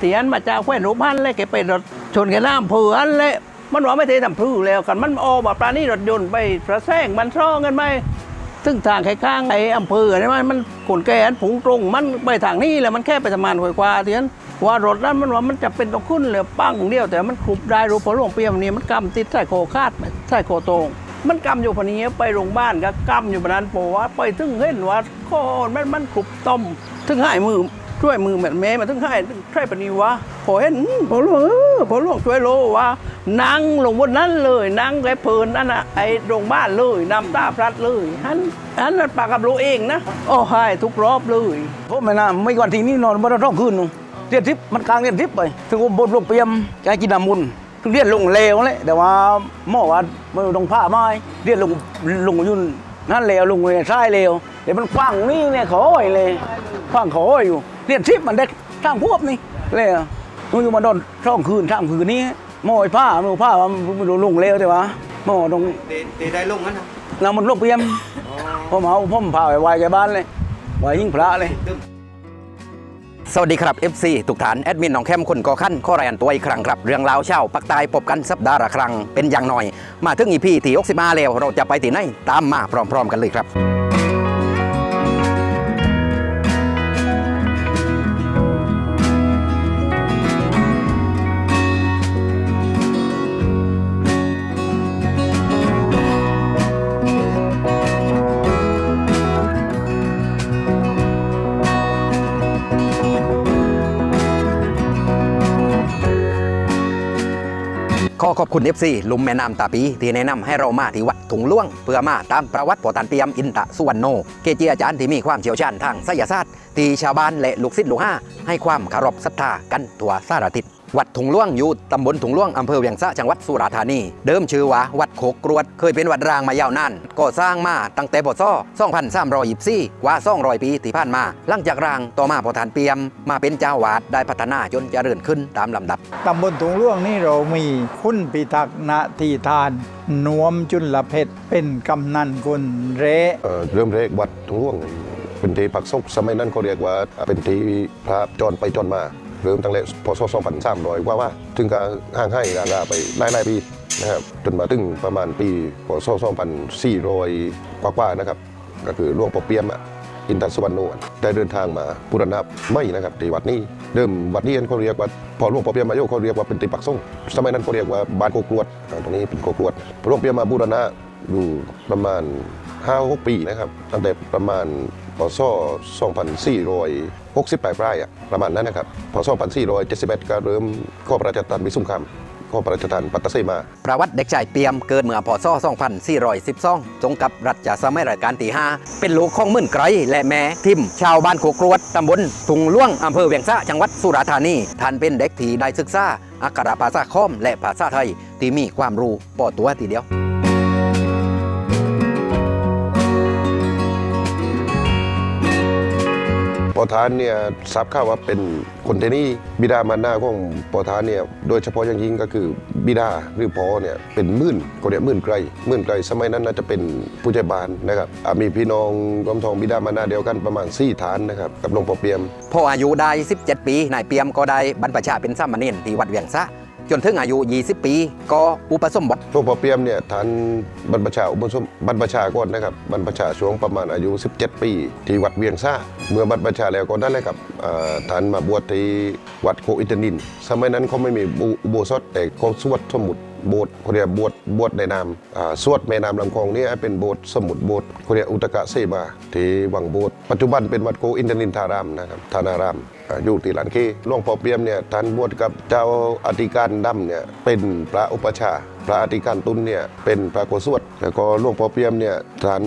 เตียนมาจากแคว้นรูปพันเลยแกไปรถชนกันน้ำเผื่อนเลยมันว่าไม่เททำพื้แล้วกันมันออกมาปลานี่รถยนต์ไปประแซงมันซ่องกันไหมซึ่งทางแค่ข้างไอ้อำเภอเนี่ยมันมันขนแกนผงตรง มันไปทางนี้แหละมันแค่ไปประมาณหวยกว่าเตียนว่ารถนั้นมันว่ามันจะเป็นต้องขึ้นเลยปั้งเดียวแต่มันคลุบได้รูปพอหลวงเปียมนี่มันกำติดใส่โคคาดใส่โคตรงมันกำอยู่พอนี้ไปโรงพยาบาลก็กำอยู่บนนั้นโปว่าไปถึงเห็นว่าโคตรมันมันคลุบต้มถึงหายมือ ช่วยมือแบบแม่มาถึงใหายใช่ปนีวะพอเห็นพอหลวงเออพอหลวงช่วยโลว่านั่งลงบนนั้นเลยนั่งไอ้เพลินนั่นน่ะไอ้โรงพยาบาลเลยนำตาพลัดเลยฮันฮันนั่นปากกับโลเองนะโอ้หายทุกรอบเลยผมไม่น่าไม่ก่อนที่นี่นอนบนท้องคืนนึงเรียนทิพย์มันกลางเรียนทิพย์ไปถึงบนโรงเปียมจะให้กินน้ำมุนถึงเรียนลงเลวเลยแต่ว่าหมอว่าไม่ต้องผ้าไม้เรียนลงลงยุ่นนั่นเลวลงเลยใช่เลว ดี๋ยวมันฟังนี่เนี่ยขออ้อยเลยฟังขออ้อยอยู่เรียนทิพย์มันได้สร้างพวกนี่เลยอะมันอยู่มาโดนท้องคืนท้างคืนนี้หมอไอ้ผ้าหมอผ้ามันลงเลวแต่ว่าหมอตรงเตเตได้ลงนั้นนะน้ำมันโรงเปียมผมเอาผมพาไปไว้แกบ้านเลยไว้ยิ่งพระเลยสวัสดีครับ FC ทุกฐานแอดมินหนองแคมคนก่อขั้นข้อรายงานตัวอีกครั้งครับ เรื่องราวเช่าปักใตายพบกันสัปดาห์ละครั้งเป็นอย่างน้อย มาถึงอีพีที่65แล้วเราจะไปที่ไหนตามมาพร้อม ๆ กันเลยครับ คุณเอฟซีลุมแม่น้ำตาปี ที่แนะนำให้เรามาที่วัดถุงล่วง เพื่อมาตามประวัติปตันเปียมอินตะสุวรรณโน เกจิอาจารย์ที่มีความเชี่ยวชาญทางไสยศาสตร์ที่ชาวบ้านและลูกศิษย์ลูกห้าให้ความเคารพศรัทธากันทั่วสารทิศ วัดถุงล่วงอยู่ตำบลถุงล่วงอำเภอเวียงสะจังหวัดสุราษฎร์ธานี เดิมชื่อว่าวัดโคกกรวด เคยเป็นวัดร้างมายาวนานก่อสร้างมาตั้งแต่ปศ2324กว่า200 ปีที่ผ่านมา หลังจากร้างต่อมาพอทานเปียม มาเป็นเจ้าวาดได้พัฒนาจนเจริญขึ้นตามลำดับตำบลถุงล่วงนี่เรามีคุณพิทักษ์นาทีทานนวมจุลเพชรเป็นกำนันคนเระเอ่อเริ่มแรกวัดทุ่งร่วง เป็นที่ปักซกสมัยนั้นเขาเรียกว่าเป็นที่พระจรไปจรมา เริ่มตั้งแต่พศ2300กว่าว่าถึงการห่างให้ลาลาไปหลายหลายปีนะครับจนมาถึงประมาณปีพศ2400กว่าๆนะครับ ก็คือหลวงปู่เปียมอะอินทสุวรรณโนได้เดินทางมาบูรณะไม่นะครับที่วัดนี้เดิมวัดนี้เขาเรียกว่าพอหลวงปู่เปียมมาโยกเขาเรียกว่าเป็นติปักซ่งสมัยนั้นเขาเรียกว่าบ้านโคกรวดตรงนี้เป็นโคกรวดหลวงปู่เปียมมาบูรณะอยู่ประมาณห้าหกปีนะครับตั้งแต่ประมาณ พศ2468ปลายอะประมาณนั้นนะครับพศ2471ก็เริ่มข้อพระราชทานวิสุงคามข้อพระราชทานปัตตเสมา ประวัติเด็กชายเปียมเกิดเมื่อพศ2412ตรงกับรัชสมัยรัชกาลที่5เป็นลูกของมื่นไกรและแม่ทิม ชาวบ้านโคกรวดตำบลถุงล่วงอำเภอเวียงสะจังหวัดสุราษฎร์ธานีท่านเป็นเด็กที่ได้ศึกษาอักขระภาษาคอมและภาษาไทยที่มีความรู้ปอตัวทีเดียว อทานเนี่ยทราบข่าวว่าเป็นคนเทนี่บิดามารดาของปอทานเนี่ยโดยเฉพาะอย่างยิ่งก็คือบิดาหรือพ่อเนี่ยเป็นมื่นคนเนี่ยมื่นไกลมื่นไกลสมัยนั้นน่าจะเป็นผู้ใจบานนะครับอ่ามีพี่น้องรวมทองบิดามารดาเดียวกันประมาณ4ฐานนะครับกับหลวงพ่อเปียม พ่ออายุได้ 17 ปี นายเปียมก็ได้บรรพชาเป็นสามเณรที่วัดเวียงสะ จนถึงอายุ 20 ปี ก็อุปสมบทหลวงพ่อเปียมเนี่ยท่านบรรพชาอุปสมบรรพชาก่อนนะครับบรรพชาช่วงประมาณอายุ 17 ปี ที่วัดเวียงซ่าเมื่อบรรพชาแล้วก็ได้เลยครับอ่าท่านมาบวชที่วัดโคอินทนิน สมัยนั้นเขาไม่มีอุโบสถแต่เขาสวดสมุดโบสถ์เขาเรียกบวชบวชในนามสวดแม่น้ำลำคลองนี่เป็นโบสถ์สมุดโบสถ์เขาเรียกอุตกะเสมาที่วังโบสถ์ปัจจุบันเป็นวัดโคอินทนินทารามนะครับธานาราม อยู่ที่หลานเคหลวงพ่อเปียมเนี่ยท่านบวชกับเจ้าอธิการดำเนี่ยเป็นพระอุปชาพระอธิการตุนเนี่ยเป็นพระโกศวดแล้วก็หลวงพ่อเปียมเนี่ยท่าน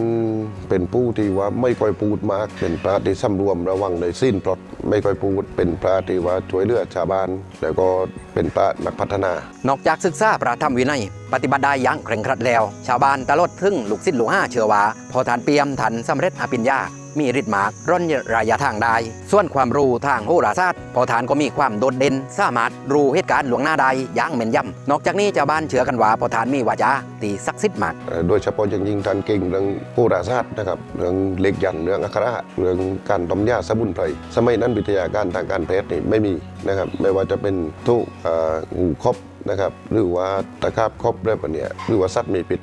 เป็นผู้ที่ว่าไม่ค่อยพูดมากเป็นพระที่สำรวมระวังในสิ้นปลดไม่ค่อยพูดเป็นพระที่ว่าช่วยเหลือชาวบ้าน แล้วก็เป็นพระนักพัฒนา นอกจากศึกษาพระธรรมวินัย ปฏิบัติได้อย่างเคร่งครัดแล้ว ชาวบ้านตลอดถึงลูกศิษย์ลูกห้าเชื่อว่าพอทานเปียมทันสำเร็จอภิญญา มีฤทธิ์มากร่อนระยะทางได้ ส่วนความรู้ทางโหราศาสตร์พอทานก็มีความโดดเด่น สามารถรู้เหตุการณ์หลวงหน้าได้อย่างแม่นยำนอกจากนี้ชาวบ้านเชื่อกันว่าพอทานมีวาจาตีศักดิ์สิทธิ์มากโดยเฉพาะอย่างยิ่งท่านเก่งเรื่องโหราศาสตร์นะครับเรื่องเล็กยันเรื่องอักขระเรื่องการต้มยาสมุนไพรสมัยนั้นวิทยาการทางการแพทย์นี่ไม่มีนะครับไม่ว่าจะเป็นทุกอ่องูครบ นะครับหรือว่าตะขาบครบอะไรแบบเนี้ยหรือว่าสัตว์มีพิษ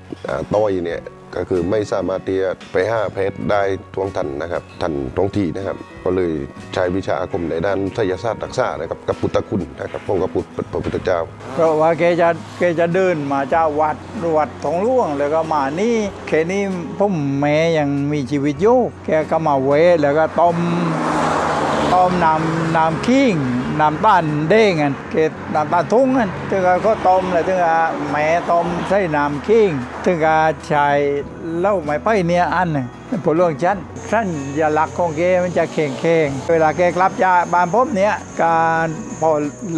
ต้อยเนี่ยก็คือไม่สามารถที่จะไปห้าแพทย์ได้ทวงทันนะครับทันท้องที่นะครับ ก็เลยใช้วิชาอาคมในด้านไสยศาสตร์รักษานะครับกับพุทธคุณนะครับของกับพุทธพระพุทธเจ้า เพราะว่าแกจะแกจะเดินมาจาวัดวัดทองหล่วงแล้วก็มานี่แค่นี้ผมแม้ยังมีชีวิตอยู่แกก็มาเวแล้วก็ต้มต้มน้ำน้ำขิง น้ำตาลเด้งกันเกดน้ำตาลทุ่งกันถึงก็ต้มแล้วถึงก็แม่ต้มใส่น้ำขิงถึงก็ใช้เหล้าไม้ไผ่เนี่ยอันหนึ่งผลลวงชั้นท่านอย่าลักของแกมันจะเข่งเข่งๆเวลาแกกลับจาบานพบเนี่ยการพอ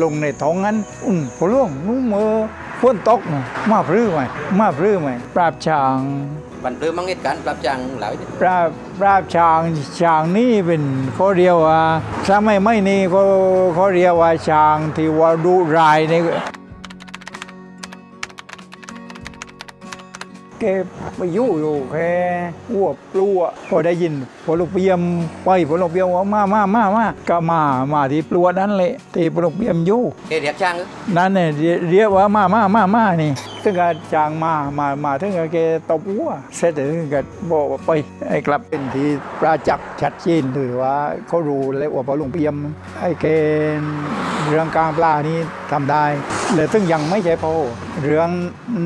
ลงในท้องนั้นอุ่นผลลวงนุ่มมือฝนตกมาพรื้ไหมมาพรื้ไหมปราบช้าง บันเทิงมังเหตุการณ์ปรับจังหลายปราบปราบช้างช้างนี่เป็นเขาเรียกว่าถ้าไม่ไม่นี่เขาเขาเรียกว่าช้างที่ว่าดุร้ายในแกไปอยู่อยู่แค่อ้วกปลัวพอได้ยินพอลูกเปียมไปพอลูกเปียมว่ามามามามาก็มามาที่ปลัวนั้นเลยที่พอลูกเปียมอยู่เกเรียกช่างนั่นเนี่ยเรียเรียกว่ามามามามานี่ ถึงกับจางมามามาถึงกับแกตบหัวเสร็จถึงกับบอกว่าไปไอ้กลับเป็นที่ประจักษ์ชัดเจนเลยว่าเขารู้แล้วว่าพอหลวงเปียมไอ้แกเรื่องกลางปลานี้ทำได้และซึ่งยังไม่ใช่พอเรื่อง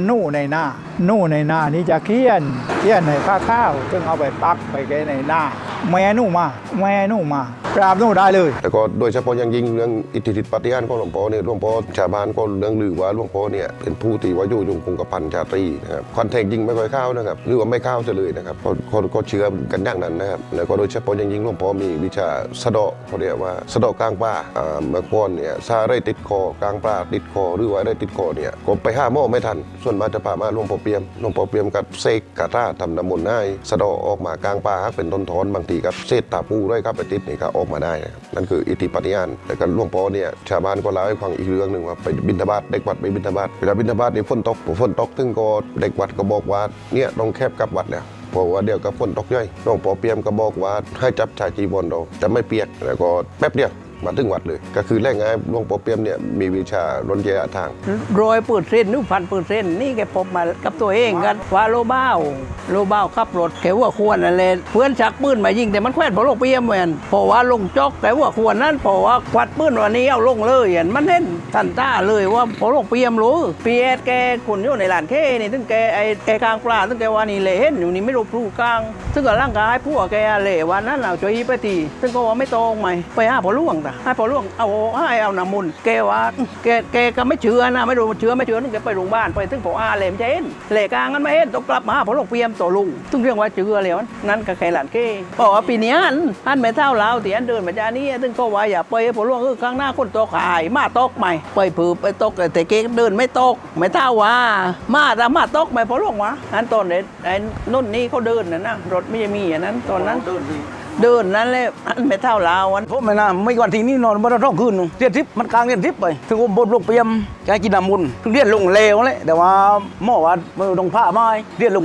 นู่ในหน้า นู่ในหน้านี่จะเคียนเคียนในข้าข้าวซึ่งเอาไปปักไปแกในหน้าแม่นู่มาแม่นู่มา ปราบนู่นได้เลย แล้วก็โดยเฉพาะอย่างยิ่งเรื่องอิทธิฤทธิปฏิหารย์ของหลวงพ่อเนี่ยหลวงพ่อชาวบ้านก็เรื่องลือว่าหลวงพ่อเนี่ยเป็นผู้ที่ว่าอยู่ยงคงกระพันชาตรีนะครับคอนเทกต์ยิงไม่ค่อยเข้านะครับหรือว่าไม่เข้าจะเลยนะครับก็ก็ก็เชื่อกันอย่างนั้นนะครับแล้วก็โดยเฉพาะอย่างยิ่งหลวงพ่อมีวิชาสะเดาะเขาเรียกว่าสะเดาะกลางป่าอ่าเมื่อก่อนเนี่ยซาได้ติดคอกลางป่าติดคอหรือว่าได้ติดคอเนี่ยก็ไปห้าหม้อไม่ทัน ส่วนมากจะพามาหลวงพ่อเปียมหลวงพ่อเปียมกับเสกกาตาทำน้ำมนต์ให้สะเดาะออกมากลางป่าเป็นต้นทอนบางทีกับเศษตาปูด้วยครับไปติดนี่ก็ออกมาได้นะครับนั่นคืออิทธิปฏิญาณแต่กันหลวงพ่อเนี่ยชาวบ้านก็เล่าให้ฟังอีกเรื่องหนึ่งว่าไปบินทบาทเด็กวัดไปบินทบาทเวลาบินทบาทนี่ฝนตกฝนตกถึงก็เด็กวัดก็บอกว่าเนี่ยต้องแคบกลับวัดเนี่ยเพราะว่าเดี๋ยวกับฝนตกย่อยหลวงพ่อเปียมก็บอกว่าให้จับชายจีวรเราจะไม่เปียกแล้วก็แป๊บเดียว มาถึงวัดเลย ก็คือแรกไงหลวงพ่เปียมเนี่ยมีวิชาล้นระยะทางร้อยเปอร์เซ็นต์หรือพันเปอร์เซ็นต์นี่แกพบมากับตัวเองกันว่าโลบ้าโลบ้าขับรถแกว่าควรอะไรเพื่อนชักปืนมายิงแต่มันแคว้นพอลงเปียมเหมือนเพราะว่าลงจอกแกว่าควรนั้นเพราะว่าควัดปืนวันนี้เอาลงเลยเห็นมันเห็นทันต้าเลยว่าพอลงเปียมรู้เปียดแกขุนอยู่ในหลานแค่นี่ถึงแกไอ้แกกลางปลาถึงแกว่านี่เละเห็นอยู่นี่ไม่รู้พลูกลางซึ่งก็ร่างกายพวกแกเละวันนั้นเอาช่วยไปตีซึ่งก็ว่าไม่ตรงไหมไปหาพอล่วงตาให้พอล่วงเอาให้เอาน้ำมุนแกว่าแกแกก็ไม่เชื่อนะไม่รู้เชื่อไม่เชื่อนึงแกไปโรงพยาบาลไปถึงพออาเลยมันจะเห็นเละกลางกันไม่เห็นต้องกลับมาพอลงเปียมตัวลุงซึ่งเรื่องว่าเชื่อแล้วนั่นก็แค่หลานแกบอกว่าปีนี้อันอันไม่เท่าเราตีอันเดินมาจานี้ซึ่งก็ว่าอย่าไปพอล่วงเออข้างหน้าคนตกหายมาตกใหม่ไปผือไปตกแต่เกเดินไม่ตกไม่เท่าว่า มาแต่มาตกไม่พอล่วงวะอันตอนเด็ไอ้นุ่นนี่เขาเดินนะนะรถไม่มีอันนั้นตอนนั้น เดินนั่นเลยอันไม่เท่าเราอันผมไม่น่าไม่วันที่นี่นอนบนท้องคืนเรียนทิพย์มันกลางเรียนทิพย์ไปถึงบนลงเปียมแกกินน้ำมุนถึงเรียนลงเลวเลยแต่ว่าหมอว่าไม่ต้องผ้าไม้เรียนลง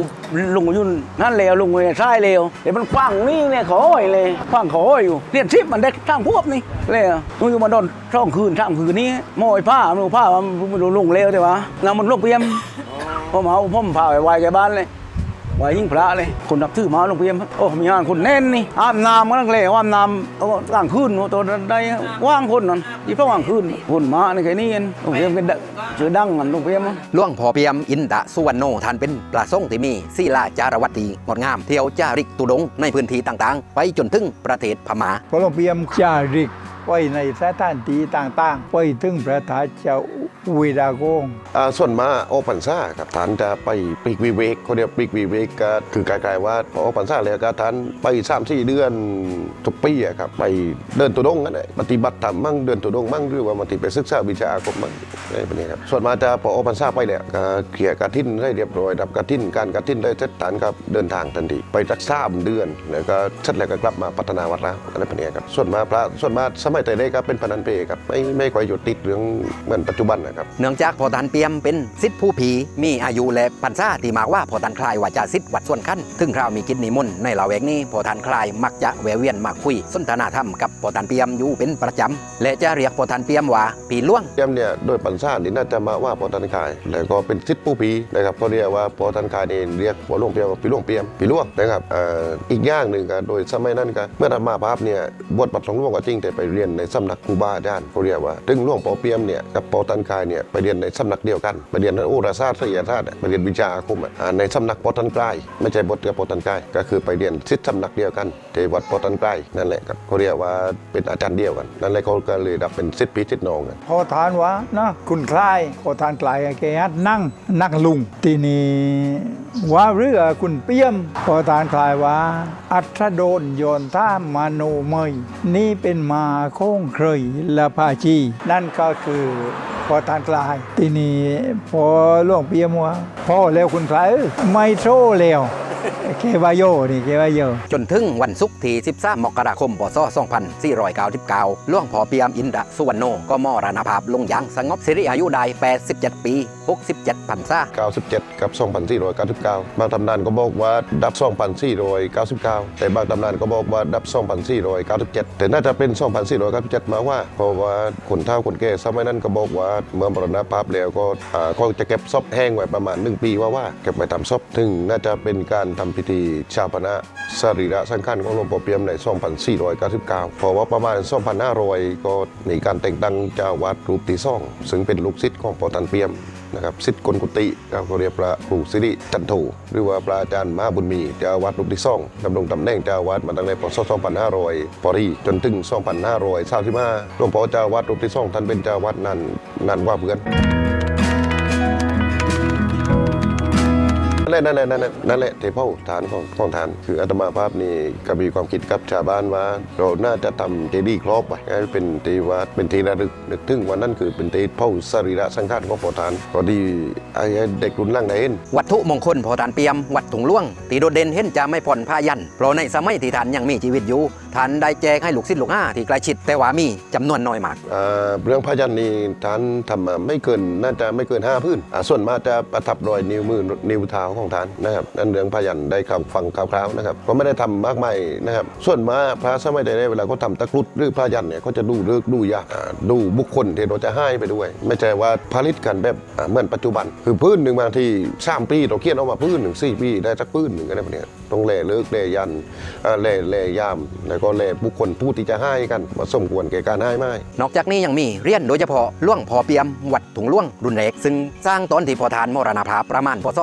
ลงยุ่นนั่นเลวลงไปใช่เลวเดี๋ยวมันกว้างนี่เนี่ยขออ้อยเลยกว้างขออ้อยอยู่เรียนทิพย์มันได้ทางพวกนี่เลยมึงอยู่มาโดนท้องคืนท้องคืนนี้หมอไอ้ผ้าหนูผ้ามันลงเลวแต่ว่าน้ำมันลงเปียมผมเอาผมพาไปไว้แกบ้านเลย ไว้ยิ่งพระเลย คนนับถือมาหลวงพี่เอ็มโอ้มีงานคนแน่นนี่อาบน้ำก็ตั้งเลยอาบน้ำเอากลางคืนตัวใดว่างคนนั่นยี่เพราะว่างคืนคนมาในแค่นี้เองหลวงพี่เอ็มเป็นเจอดังกันหลวงพี่เอ็มหลวงพ่อเปียมอินตะสุวรรณโนท่านเป็นปลาส่งที่มีศีลาจารวัตตีงดงาม เที่ยวจาริกตุดงค์ในพื้นที่ต่างๆ ไปจนถึงประเทศพม่าพอหลวงเปียมจาริก ไปในสถานที่ต่างๆไปถึงพระธาตุเจ้าวิดาโกงอ่าส่วนมาโอปันซ่าครับท่านจะไปปีกวิเวกเขาเรียกปีกวิเวกก็คือกลายๆว่าพอโอปันซ่าแล้วก็ท่านไปสามสี่เดือนทุกปีอะครับไปเดินตุดงกันเลยปฏิบัติธรรมมั่งเดินตุดงมั่งหรือว่าบางทีไปศึกษาวิชาอาคมมั่งอะไรแบบนี้ครับส่วนมาจะพอโอปันซ่าไปแล้วก็เขี่ยกระทินให้เรียบร้อยรับกระทินการกระทินได้เสร็จฐานครับเดินทางทันทีไปรักษาเดือนแล้วก็เสร็จแล้วก็กลับมาพัฒนาวัดแล้วอะไรแบบนี้ครับส่วนมาพระส่วนมาสมัยแต่เด็กก็เป็นพนันเปครับไม่ไม่ค่อยอยู่ติดเรื่องเหมือนปัจจุบันนะครับเนื่องจากพอตันเปียมเป็นสิทธิผู้ผีมีอายุและพรรษาที่มากว่าพอตันคลายว่าจะสิทธิวัดส่วนขั้นถึงคราวมีกิจนิมนต์ในเหล่าเอกนี้พอตันคลายมักจะแวะเวียนมาคุยสนทนาธรรมกับพอตันเปียมอยู่เป็นประจำและจะเรียกพอตันเปียมว่าปีล่วงเยี่ยมเนี่ยโดยปัญชานี่น่าจะมาว่าพอตันคาย แล้วก็เป็นซิดผู้ปีนะครับเขาเรียกว่าพอตันคายนี่เรียกพอหลวงเปียมว่าปีหลวงเปียมปีหลวงนะครับเอ่ออีกอย่างหนึ่งก็โดยสมัยนั้นก็เมื่อธรรมาภาพเนี่ยบวชปัดสองหลวงก็จริงแต่ไปเรียนในสำนักครูบาอาจารย์เขาเรียกว่าถึงหลวงปอเปียมเนี่ยกับปอตันคายเนี่ยไปเรียนในสำนักเดียวกันไปเรียนโอราศาสตร์ศิลปศาสตร์ไปเรียนวิชาอาคมอ่าในสำนักปอตันกายไม่ใช่บทกับปอตันกายก็คือไปเรียนซิดสำนักเดียวกันที่วัดปอตันกายนั่นแหละครับเขาเรียกว่าเป็นอาจารย์เดียวกัน นั่นแหละเขาก็เลยรับเป็นซิดพี่ซิดนองกันพอทานวะนะคุณคลายพอทานคลายแกนั่งนักลุงทีนี้ว่าเรือคุณเปี้ยมพอทานคลายว่า อัทโดนโยนท่ามมาโนเมย นี่เป็นมาโค้งเคยละพาชี นั่นก็คือพอทานคลาย ทีนี้พอหลวงเปี้ยมว่าพ่อแล้วคุณคลายเอ้ยไม่โซ่แล้ว เควาโยนี่เควาโยจนถึงวันศุกร์ที่ 13 มกราคมพศ2499หล่วงพอเปียมอินทรสุวรรณโนก็มรณภาพลงอย่างสงบสิริอายุได้87 ปี 67พรรษา97 กับ 2499 บางตำนานก็บอกว่าดับ 2499 แต่บางตำนานก็บอกว่าดับ 2497 แต่น่าจะเป็น 2497 มาว่า เพราะว่าคนเฒ่าคนแก่สมัยนั้นก็บอกว่าเมื่อมรณภาพแล้วก็อ่าเขาจะเก็บศพแห้งไว้ประมาณ 1 ปีว่าว่าเก็บไว้ทำศพถึงน่าจะเป็นการทำพิธีชาปนะสรีระสังขารของหลวงปู่เปียมใน 2499เพราะว่าประมาณ 2500 ก็มีการแต่งตั้งเจ้าวัดรูปที่สองซึ่งเป็นลูกศิษย์ของปอตันเปียมนะครับสิทธิ์กลกุติครับเขาเรียกพระครูสิริจันโทหรือว่าพระอาจารย์มหาบุญมีเจ้าอาวัดรูปที่สองดำรงตำแหน่งเจ้าอาวัดมาตั้งแต่ปศ2500ปรีจนถึง 2535หลวงพ่อเจ้าอาวัดรูปที่สองท่านเป็นเจ้าอาวัดนานนานกว่าเพื่อน แหละนั่นแหละนั่นแหละนั่นแหละเทพฐานของของฐาน คืออาตมาภาพนี่ก็มีความคิดกับชาวบ้านว่า เราน่าจะทำเจดีย์ครอบไว้ให้เป็นที่วัดเป็นที่ระลึกนึกถึงวันนั้นคือเป็นที่เผาสรีระสังขารของพอฐานก็ดีไอ้เด็กรุ่นหล่างได้เห็นวัตถุมงคลพอทานเปียม วัดถุงล่วง ตีโดดเด่นเห็นจะไม่ผ่อนผ้ายันเพราะในสมัยที่ท่านยังมีชีวิตอยู่ท่านได้แจกให้ลูกศิษย์ลูกห้าที่ใกล้ชิดแต่ว่ามีจำนวนน้อยมากอ่าเรื่องพยัญชนะนี่ท่านทำมาไม่เกินน่าจะไม่เกิน5พื้นอ่าส่วนมากจะประทับรอยนิ้วมือนิ้วเท้าของท่านนะครับนั่นเรื่องพยันได้คำฟังคร่าวๆนะครับก็ไม่ได้ทำมากมายนะครับส่วนมาพระสมัยใดๆเวลาเขาทำตะกรุดหรือพยันเนี่ยเขาจะดูเลิกดูยากดูบุคคลที่เราจะให้ไปด้วย ไม่ใช่ว่าผลิตกันแบบเหมือนปัจจุบัน คือพื้นหนึ่งบางทีสามปีเราเขียนออกมาพื้นหนึ่งสี่ปีได้สักพื้นหนึ่งอะไรแบบเนี้ยต้องแล่เลิกแล่ยันอ่าแล่แล่ยามแล้วก็แล่บุคคลผู้ที่จะให้กันว่าสมควรแก่การให้ไหมนอกจากนี้ยังมีเรียนโดยเฉพาะล่วงพอเปียมวัดถุงล่วงรุนแรกซึ่งสร้างตอนที่พอทานมรณภาพประมาณพศ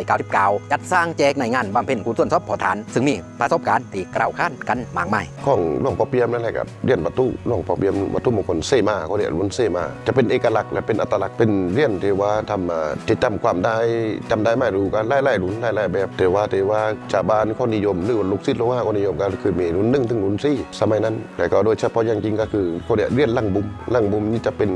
2499จัดสร้างแจกในงานบำเพ็ญกุศลทรัพย์พอทาน ซึ่งมีประสบการณ์ที่กล่าวขานกันมากมายของหลวงพ่อเปียมนั่นแหละครับเรียนวัตถุหลวงพ่อเปียมวัตถุมงคลเซมาเขาเรียกรุ่นเซมา จะเป็นเอกลักษณ์และเป็นอัตลักษณ์เป็นเรียนที่ว่าทำมาจะจำความได้จำได้ไม่รู้กันไล่ไล่รุ่นไล่ไล่แบบแต่ว่าแต่ว่าชาวบ้านเขานิยมหรือว่าลูกศิษย์ลูกหาเขานิยมกันคือมีรุ่นหนึ่งถึงรุ่นสี่สมัยนั้นแต่ก็โดยเฉพาะอย่างจริงก็คือเขาเรียกเรียนลังบุมลังบุมนี่จะเป็น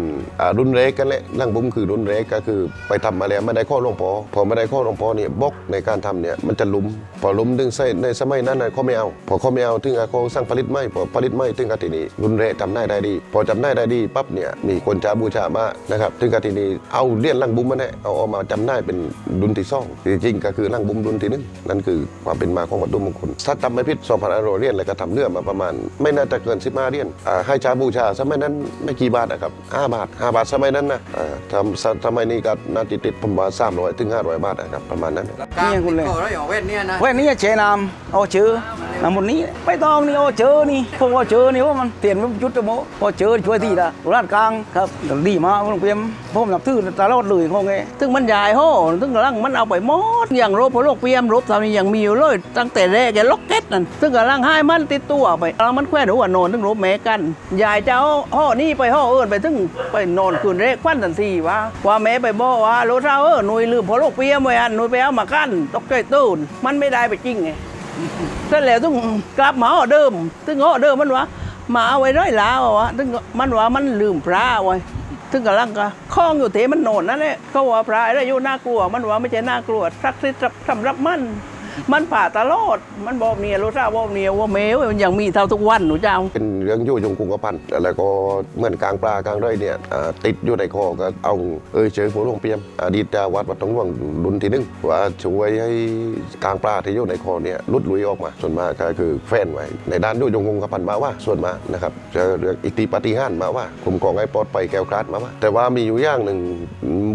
รุ่นเล็กกันแหละลังบุมคือรุ่นเล็กก็คือไปทำมาแล้วไม่ได้ข้อหลวงพ่อพอไม่ได้ข้อหลวงพ่อเนี่ยบล็อกในการทำเนี่ยมันจะลุมพอลุมดึงใส่ในสมัยนั้นนะเขาไม่เอาพอเขาไม่เอาถึงเขาสร้างผลิตไม่พอผลิตไม่ถึงกทีนี้รุนแรงจำได้ได้ดี พอจำได้ได้ดีปั๊บเนี่ยมีคนจะบูชามานะครับถึงกทีนี้เอาเลี่ยนลังบุ้มมาแน่เอาเอามาจำได้เป็นดุนที่ซ่องจริงๆก็คือลังบุ้มดุนที่หนึงนั่นคือความเป็นมาของวัตถุมงคลถ้าจำไม่ผิดสองพันอโรเรียนแล้วก็ทำเรื่องมาประมาณ ไม่น่าจะเกิน15เหรียญอ่าให้ชาบูชาสมัยนั้นไม่กี่บาทนะครับ5บาท5บาทสมัยนั้นนะทำสมัยนี้ก็น่าจะติดประมาณ300ถึง500บาทนะครับประมาณนั้นนี่ยังคุณเลยเว้นเนี่ยนะเว้ยนี่เชนามเอาชื่อน้ำมันนี้ไม่ต้องนี่โอ้เจอนี่พวกว่าเจอนี่ว่ามันเตียนมันจุดจะโมพอเจอช่วยที่ละร้านกลางครับดีมากโรงเรียนผมนับถือตลอดเลยของแกซึ่งมันใหญ่โหซึ่งกำลังมันเอาไปหมดอย่างรบพวกโลกเปียมรบตอนนี้ยังมีอยู่เลยตั้งแต่แรกแกล็อกเก็ตนั่นซึ่งกำลังให้มันติดตัวไปแล้วมันแขวนหัวโนนซึ่งรบแม้กันยายเจ้าห่อนี่ไปห่อเอิญไปซึ่งไปนอนคืนแรกควันทันทีว่าว่าแม่ไปบอกว่าโลเท้าเออหนุ่ยลืมพอโลกเปียมไว้อันหนุ่ยไปเอามากั้นตกใจตื่นมันไม่ได้ไปจริงไงเสร็แล้วต้องกลับมาห่อเดิมตึงห่อเดิมมันวะมาเอาไว้ร้อยลาวะวะตึงมันวะมันลืมพระไว้ตึงกำลังก็คล้องอยู่เทมันโนนนั่นแหละเขาว่าพระอะไรอยู่น่ากลัว มันว่าไม่ใช่น่ากลัวสักดิ์สิทธิ์สำหรับมัน มันผ่าตลอด มันบอกเนี่ยรู้ทราบบอกเนี่ยว่าเมวมันยังมีเท่าทุกวันหนูเจ้า เป็นเรื่องยู่ยงกุงกระพันแล้วก็เหมือนกลางปลากลางด้อยเนี่ยอ่าติดอยู่ในคอก็เอาเอ้ยเจอหัวหลงเปียมอดีตเจ้าวัดวัดตงหลวงรุ่นที่หนึ่งว่าช่วยให้กลางปลาที่อยู่ในคอเนี่ยลุดลุยออกมา ส่วนมากก็คือแฟนไว้ในด้านยู่ยงกุงกระพันมาว่าส่วนมากนะครับจอเรื่องอิทธิปาฏิหาริย์มาว่าคุมกองให้ปลอดไปแก้วคลาดมาว่าแต่ว่ามีอยู่อย่างหนึ่ง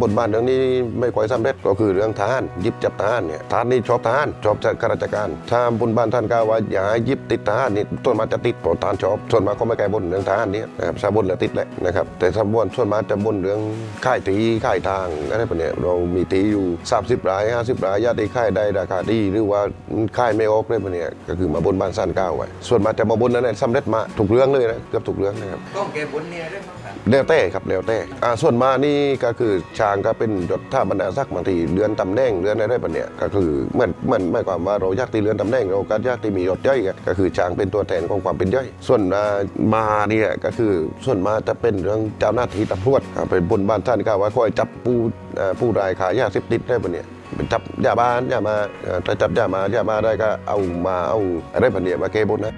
บทบาทเรื่องนี้ไม่ค่อยสำเร็จก็คือเรื่องทหารยิบจับทหารเนี่ยทหารนี่ชอบทหารชอบข้าราชการถ้าบนบ้านท่านกล่าวว่าอย่าให้ยิบติดทหารนี่ต้นมาจะติดเพราะทหารชอบส่วนมากก็ไม่ไกลบนเรื่องทหารนี่นะครับชาวบนแล้วติดแหละนะครับแต่ชาวบนส่วนมากจะบนเรื่องค่ายตีค่ายทางอะไรพวกเนี้เรามีตีอยู่30ราย50รายญาติค่ายได้ราคาดีหรือว่าค่ายไม่ออกเลยพวกเนี้ยก็คือมาบนบ้านสั้นก้าวไว้ส่วนมากจะมาบนนั้นแหละสำเร็จมาถูกเรื่องเลยนะเกือบถูกเรื่องนะครับต้องแก้บนเนี่ยได้ไหม ครับแล้วแต่ครับแล้วแต่อ่าส่วนมากนี่ก็คือช้างก็เป็นยศท่าบรรดาศักดิ์บางทีเรือนตำแหน่งเรือนอะไรแบบเนี้ยก็คือเหมือนเหมือนหมายความว่าเราอยากตีเรือนตำแหน่งเราก็อยากตีมียศย่อยกันก็คือช้างเป็นตัวแทนของความเป็นย่อย ส่วนอ่ามาเนี่ยก็คือส่วนมากจะเป็นเรื่องเจ้าหน้าที่ตำรวจอ่าเป็นบนบ้านท่านก็ว่าคอยจับผู้อ่าผู้รายขายยาเสพติดได้แบบเนี้ยเป็นจับยาบ้านยามาอ่าถ้าจับยามา ยามาได้ก็เอามาเอาอะไรแบบเนี้ยมาเกบนนะ